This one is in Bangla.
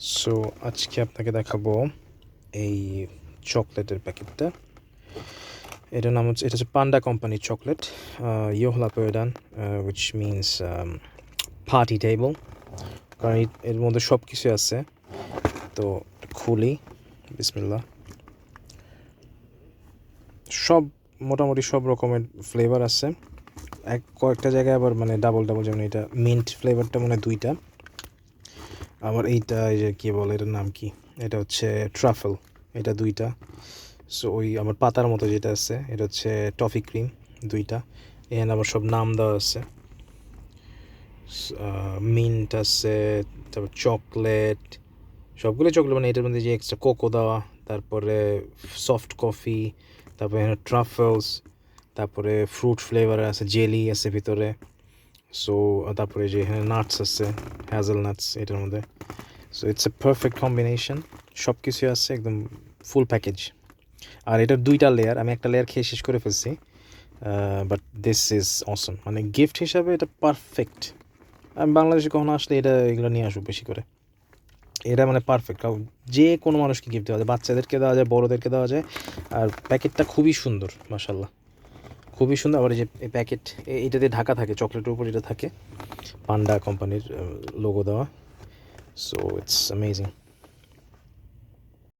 সো আজকে আপনাকে দেখাবো এই চকলেটের প্যাকেটটা এটার নাম হচ্ছে, এটা হচ্ছে পান্ডা কোম্পানির চকলেট ইয়োহলা পেয়েডান উইচ মিনস পার্টি টেবল কারণ এর মধ্যে সব কিছু আছে। তো, খুলি বিসমিল্লা সব, মোটামুটি সব রকমের ফ্লেভার আছে। এক, কয়েকটা জায়গায় আবার মানে ডাবল ডাবল যেমন এটা মিন্ট ফ্লেভারটা মানে দুইটা। আবার এইটা এই যে কী বলে এটার নাম কি? এটা হচ্ছে ট্রাফেল এটা দুইটা। সো ওই আমার পাতার মতো যেটা আছে, এটা হচ্ছে টফি ক্রিম দুইটা। এখানে আবার সব নাম দেওয়া আছে। মিন্ট আছে, তারপর চকলেট সবগুলো চকলেট মানে এটার মধ্যে যে এক্সট্রা কোকো দেওয়া, তারপরে সফট কফি তারপরে ট্রাফেলস তারপরে ফ্রুট ফ্লেভার আছে জেলি আছে ভিতরে। সো তারপরে যে এখানে নাটস আছে হ্যাজেল নাটস এটার মধ্যে। So it's a perfect combination সব কিছু আছে একদম ফুল প্যাকেজ আর এটার দুইটা লেয়ার আমি একটা লেয়ার খেয়ে শেষ করে ফেলছি। বাট দিস ইজ অসম মানে গিফট হিসাবে এটা পারফেক্ট আমি বাংলাদেশে কখনো আসলে এটা, এগুলো নিয়ে আসব বেশি করে। এটা মানে পারফেক্ট কারণ যে কোনো মানুষকে গিফট দেওয়া যায়। বাচ্চাদেরকে দেওয়া যায়, বড়োদেরকে দেওয়া যায়। আর প্যাকেটটা খুবই সুন্দর মাসাল্লাহ খুবই সুন্দর আবার যে প্যাকেট এটাতে ঢাকা থাকে চকলেটের উপর এটা থাকে। পান্ডা কোম্পানির লোগো দেওয়া। So it's amazing